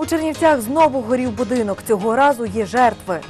У Чернівцях знову горів будинок. Цього разу є жертви.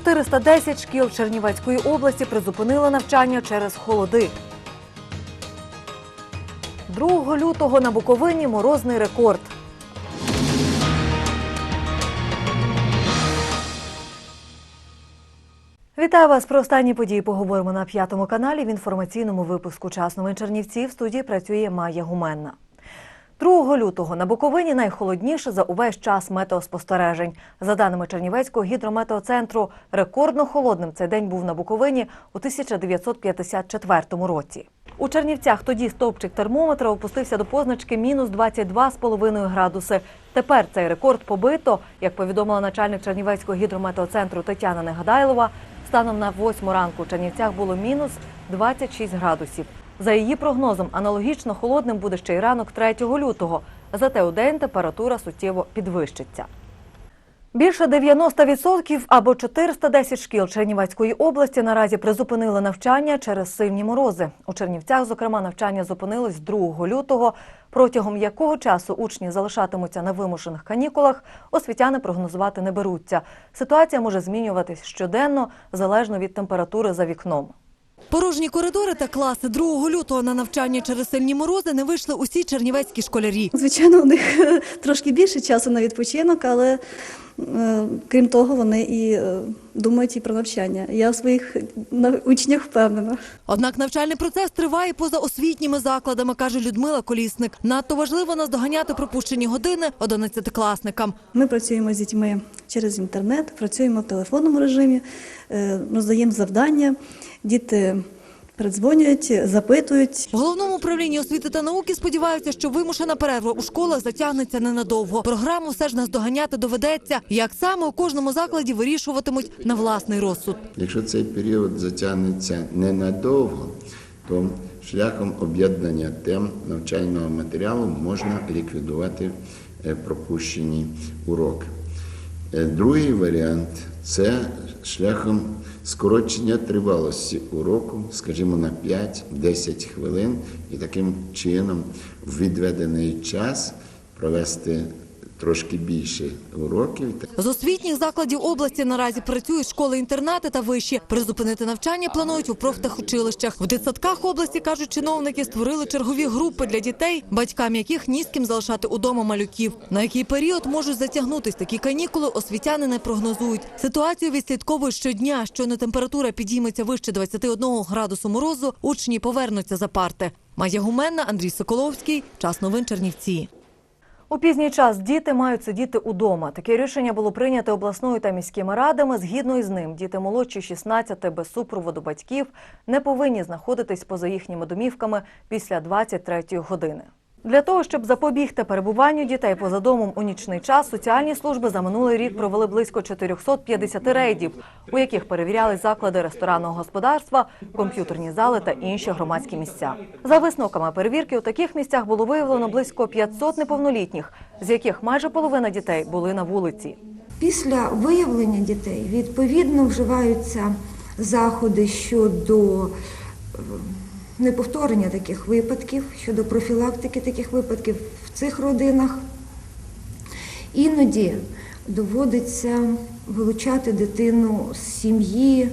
410 шкіл Чернівецької області призупинили навчання через холоди. 2 лютого на Буковині морозний рекорд. Вітаю вас про останні події. Поговоримо на п'ятому каналі в інформаційному випуску «Час новин Чернівців. В студії працює Майя Гуменна. 2 лютого на Буковині найхолодніше за увесь час метеоспостережень. За даними Чернівецького гідрометеоцентру, рекордно холодним цей день був на Буковині у 1954 році. У Чернівцях тоді стовпчик термометра опустився до позначки мінус 22,5 градуси. Тепер цей рекорд побито, як повідомила начальник Чернівецького гідрометеоцентру Тетяна Негадайлова. Станом на 8 ранку у Чернівцях було мінус 26 градусів. За її прогнозом, аналогічно холодним буде ще й ранок 3 лютого. Зате у день температура суттєво підвищиться. Більше 90% або 410 шкіл Чернівецької області наразі призупинили навчання через сильні морози. У Чернівцях, зокрема, навчання зупинилось 2 лютого, протягом якого часу учні залишатимуться на вимушених канікулах, освітяни прогнозувати не беруться. Ситуація може змінюватись щоденно, залежно від температури за вікном. Порожні коридори та класи 2 лютого на навчання через сильні морози не вийшли усі чернівецькі школярі. Звичайно, у них е, трошки більше часу на відпочинок, але крім того, вони і е, думають і про навчання. Я в своїх учнях впевнена. Однак навчальний процес триває поза освітніми закладами, каже Людмила Колісник. Надто важливо наздоганяти пропущені години одинадцятикласникам. Ми працюємо з дітьми через інтернет, працюємо в телефонному режимі, е, роздаємо завдання. Діти передзвонюють, запитують. В головному управлінні освіти та науки сподіваються, що вимушена перерва у школах затягнеться ненадовго. Програму все ж наздоганяти доведеться. Як саме у кожному закладі вирішуватимуть на власний розсуд. Якщо цей період затягнеться ненадовго, то шляхом об'єднання тем навчального матеріалу можна ліквідувати е, пропущені уроки. Е, Другий варіант це шляхом скорочення тривалості уроку, скажімо, на 5-10 хвилин, і таким чином в відведений час провести трошки більше уроків. З освітніх закладів області наразі працюють школи-інтернати та вищі. Призупинити навчання планують у профтехучилищах. В дитсадках області кажуть, чиновники створили чергові групи для дітей, батькам яких ні з ким залишати удома малюків. На який період можуть затягнутись такі канікули, освітяни не прогнозують. Ситуацію відслідковують щодня. Щойно температура підійметься вище 21 градусу морозу. Учні повернуться за парти. Майя Гуменна, Андрій Соколовський. Час новин Чернівці. У пізній час діти мають сидіти удома. Таке рішення було прийнято обласною та міськими радами. Згідно із ним, діти молодші 16 без супроводу батьків не повинні знаходитись поза їхніми домівками після 23 години. Для того, щоб запобігти перебуванню дітей поза домом у нічний час, соціальні служби за минулий рік провели близько 450 рейдів, у яких перевіряли заклади ресторанного господарства, комп'ютерні зали та інші громадські місця. За висновками перевірки у таких місцях було виявлено близько 500 неповнолітніх, з яких майже половина дітей були на вулиці. Після виявлення дітей відповідно вживаються заходи щодо неповторення таких випадків, щодо профілактики таких випадків в цих родинах. Іноді доводиться вилучати дитину з сім'ї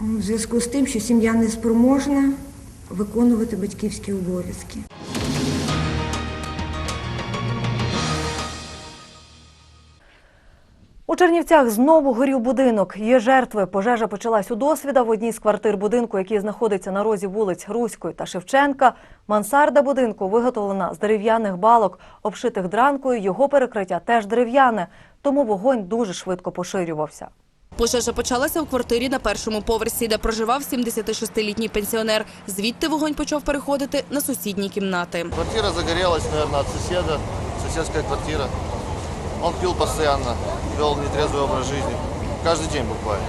в зв'язку з тим, що сім'я не спроможна виконувати батьківські обов'язки. У Чернівцях знову горів будинок. Є жертви. Пожежа почалась у досвіда в одній з квартир будинку, який знаходиться на розі вулиць Руської та Шевченка. Мансарда будинку виготовлена з дерев'яних балок, обшитих дранкою. Його перекриття теж дерев'яне, тому вогонь дуже швидко поширювався. Пожежа почалася у квартирі на першому поверсі, де проживав 76-літній пенсіонер. Звідти вогонь почав переходити на сусідні кімнати. Квартира загорелась, наверное, от соседа, соседская квартира. Он пил постоянно, вел нетрезвый образ жизни. Каждый день буквально.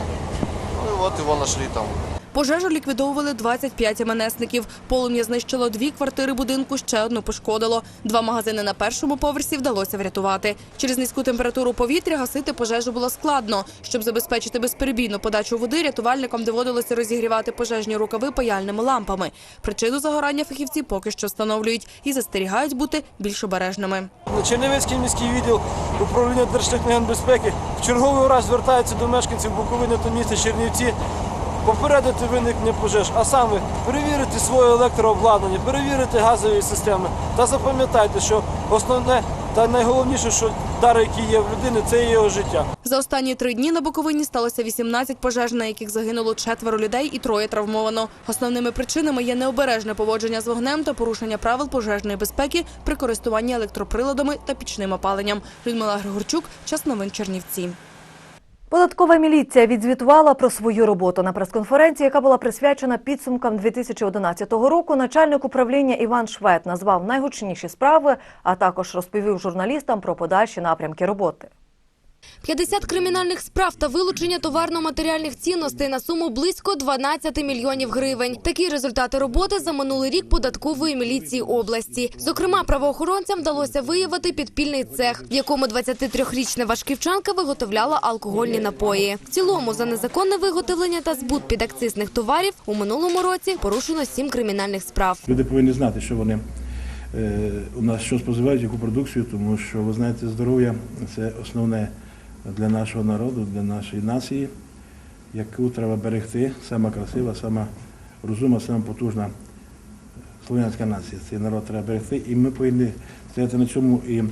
Ну и вот его нашли там. Пожежу ліквідовували 25 МНСників. Полум'я знищило дві квартири будинку, ще одну пошкодило. Два магазини на першому поверсі вдалося врятувати. Через низьку температуру повітря гасити пожежу було складно. Щоб забезпечити безперебійну подачу води, рятувальникам доводилося розігрівати пожежні рукави паяльними лампами. Причину загорання фахівці поки що встановлюють і застерігають бути більш обережними. Чернівецький міський відділ управління Держтехногенбезпеки в черговий раз звертається до мешканців Буковини та міста Чернівці попередити виникнення пожеж, а саме перевірити своє електрообладнання, перевірити газові системи. Та запам'ятайте, що основне та найголовніше, що дар, який є в людини, це його життя. За останні три дні на Буковині сталося 18 пожеж, на яких загинуло четверо людей і троє травмовано. Основними причинами є необережне поводження з вогнем та порушення правил пожежної безпеки при користуванні електроприладами та пічним опаленням. Людмила Григорчук, час новин Чернівці. Податкова міліція відзвітувала про свою роботу на прес-конференції, яка була присвячена підсумкам 2011 року. Начальник управління Іван Швед назвав найгучніші справи, а також розповів журналістам про подальші напрямки роботи. 50 кримінальних справ та вилучення товарно-матеріальних цінностей на суму близько 12 мільйонів гривень. Такі результати роботи за минулий рік податкової міліції області. Зокрема, правоохоронцям вдалося виявити підпільний цех, в якому 23-річна важківчанка виготовляла алкогольні напої. В цілому за незаконне виготовлення та збут підакцизних товарів у минулому році порушено 7 кримінальних справ. Люди повинні знати, що вони е, у нас що споживають, яку продукцію, тому що ви знаєте, здоров'я це основне для нашого народу, для нашої нації, яку треба берегти. Сама красива, сама розумна, сама потужна слов'янська нація. Цей народ треба берегти, і ми повинні стояти на цьому і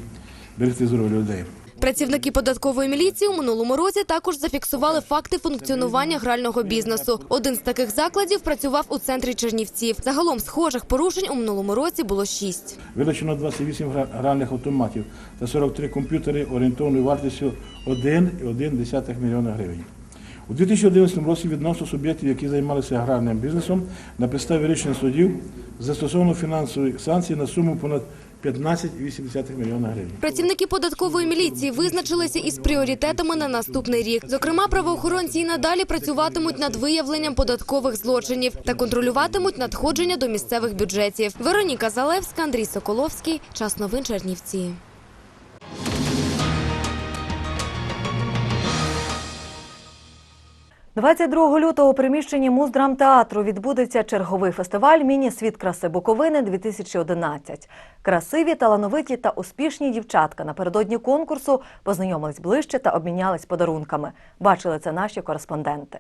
берегти здоров'я людей. Працівники податкової міліції у минулому році також зафіксували факти функціонування грального бізнесу. Один з таких закладів працював у центрі Чернівців. Загалом схожих порушень у минулому році було шість. Вилучено 28 гра- гральних автоматів та 43 комп'ютери орієнтовною вартістю 1,1 мільйона гривень. У 2011 році відносно суб'єктів, які займалися гральним бізнесом, на підставі рішення судів застосовано фінансові санкції на суму понад 15,8 мільйона гривень. Працівники податкової міліції визначилися із пріоритетами на наступний рік. Зокрема, правоохоронці і надалі працюватимуть над виявленням податкових злочинів та контролюватимуть надходження до місцевих бюджетів. Вероніка Залевська, Андрій Соколовський. Час новин Чернівці. – 22 лютого у приміщенні Муздрамтеатру відбудеться черговий фестиваль «Міні-світ краси Буковини-2011». Красиві, талановиті та успішні дівчатка напередодні конкурсу познайомились ближче та обмінялись подарунками. Бачили це наші кореспонденти.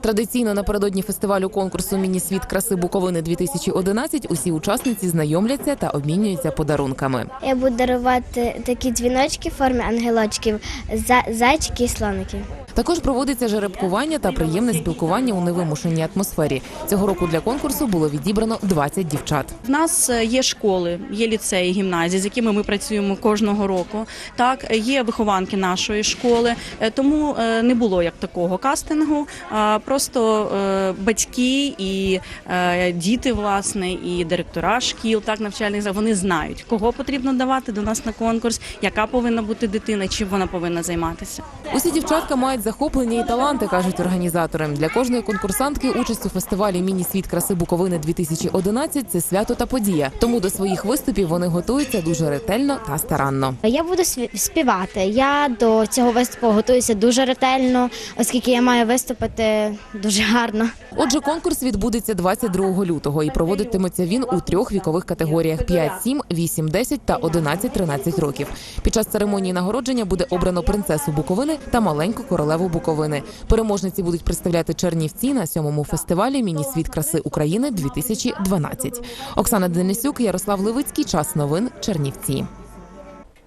Традиційно напередодні фестивалю конкурсу Міні-світ краси Буковини 2011 усі учасниці знайомляться та обмінюються подарунками. Я буду дарувати такі дзвіночки в формі ангелочків, за- зайчики і слоники. Також проводиться жеребкування та приємне спілкування у невимушеній атмосфері. Цього року для конкурсу було відібрано 20 дівчат. В нас є школи, є ліцеї, гімназії, з якими ми працюємо кожного року. Так, є вихованки нашої школи, е, тому е, не було як такого кастингу. Просто е, батьки і діти, власне, і директора шкіл, так навчальних вони знають, кого потрібно давати до нас на конкурс, яка повинна бути дитина, чим вона повинна займатися. Усі дівчатка мають захоплення і таланти, кажуть організатори. Для кожної конкурсантки участь у фестивалі Міні-світ краси Буковини 2011 – це свято та подія. Тому до своїх виступів вони готуються дуже ретельно та старанно. Я буду співати. Я до цього виступу готуюся дуже ретельно, оскільки я маю виступити дуже гарно. Отже, конкурс відбудеться 22 лютого і проводитиметься він у трьох вікових категоріях: 5, 7, 8, 10 та 11, 13 років. Під час церемонії нагородження буде обрано принцесу Буковини та маленьку королеву Буковини. Переможниці будуть представляти Чернівці на сьомому фестивалі Міні-світ краси України 2012. Оксана Денисюк, Ярослав Левицький. Час новин Чернівці.